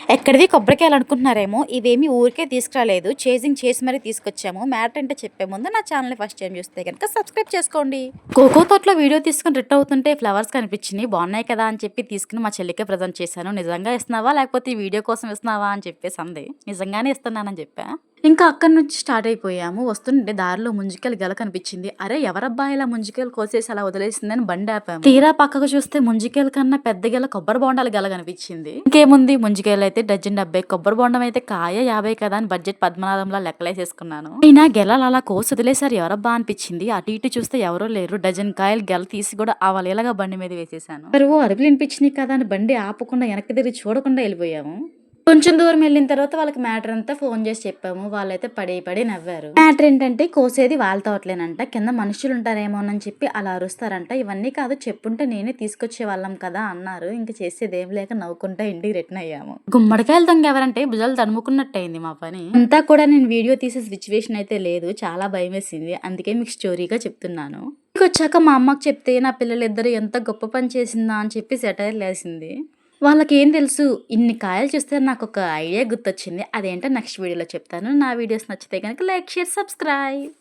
ఎక్కడిది? కొబ్బరికాయలు అనుకుంటున్నారేమో ఇవేమి ఊరికే తీసుకురాలేదు. చేజింగ్ చేసి మరీ తీసుకొచ్చాము. మ్యాటర్ అంటే చెప్పే ముందు నా ఛానల్ ఫస్ట్ టైం చూస్తే కనుక సబ్స్క్రైబ్ చేసుకోండి. కోకో తోటలో వీడియో తీసుకుని రిట్ అవుతుంటే ఫ్లవర్స్ కనిపించినాయి. బాగున్నాయి కదా అని చెప్పి తీసుకుని మా చెల్లికే ప్రజెంట్ చేశాను. నిజంగా ఇస్తున్నావా? లేకపోతే ఈ వీడియో కోసం ఇస్తున్నావా? అని చెప్పేసి అంది. నిజంగానే ఇస్తున్నానని చెప్పా. ఇంకా అక్కడి నుంచి స్టార్ట్ అయిపోయాము. వస్తుంటే దారిలో ముంజికలు గల కనిపించింది. అరే ఎవరబ్బా ఇలా ముంజికలు కోసేసి అలా వదిలేసిందని బండి ఆపాము. తీరా పక్కకు చూస్తే ముంజికల కన్నా పెద్ద గెల కొబ్బరి బొండాలు గల కనిపించింది. ఇంకేముంది? ముంజికాయలు అయితే డజన్ డెబ్బై. కొబ్బరి బొండం అయితే కాయ యాభై కదా అని బడ్జెట్ పద్మనాభంలో లెక్కలేసేసుకున్నాను. అయినా గెలలు అలా కోసి వదిలేసారు ఎవరబ్బా అనిపించింది. అటు ఇటు చూస్తే ఎవరో లేరు. డజన్ కాయలు గెల తీసి కూడా అవలేలగా బండి మీద వేసేసాను. అరువు అరుపులు వినిపించినాయి కదా అని బండి ఆపకుండా వెనక్కి తిరిగి చూడకుండా వెళ్ళిపోయాము. కొంచెం దూరం వెళ్ళిన తర్వాత వాళ్ళకి మ్యాటర్ అంతా ఫోన్ చేసి చెప్పాము. వాళ్ళైతే పడి పడి నవ్వారు. మ్యాటర్ ఏంటంటే కోసేది వాళ్ళ తోటలేనంట. కింద మనుషులు ఉంటారేమోనని చెప్పి అలా అరుస్తారంట. ఇవన్నీ కాదు చెప్పుంటే నేనే తీసుకొచ్చే వాళ్ళం కదా అన్నారు. ఇంకా చేసేది ఏం లేక నవ్వుకుంటా ఇంటికి రిటర్న్ అయ్యాము. గుమ్మడికాయలు దొంగ ఎవరంటే భుజాలు తడుముకున్నట్టయింది మా పని. అంతా కూడా నేను వీడియో తీసే సిచ్యువేషన్ అయితే లేదు. చాలా భయం వేసింది అందుకే మీకు స్టోరీగా చెప్తున్నాను. ఇంటికి వచ్చాక మా అమ్మకి చెప్తే నా పిల్లలిద్దరు ఎంత గొప్ప పని చేసిందా? అని చెప్పి సెటైర్ లేసింది వాళ్ళకి ఏం తెలుసు? ఇన్ని కాయలు చూస్తే నాకు ఒక ఐడియా గుర్తొచ్చింది. అదేంటో నెక్స్ట్ వీడియోలో చెప్తాను. నా వీడియోస్ నచ్చితే కనుక లైక్ షేర్ సబ్స్క్రైబ్.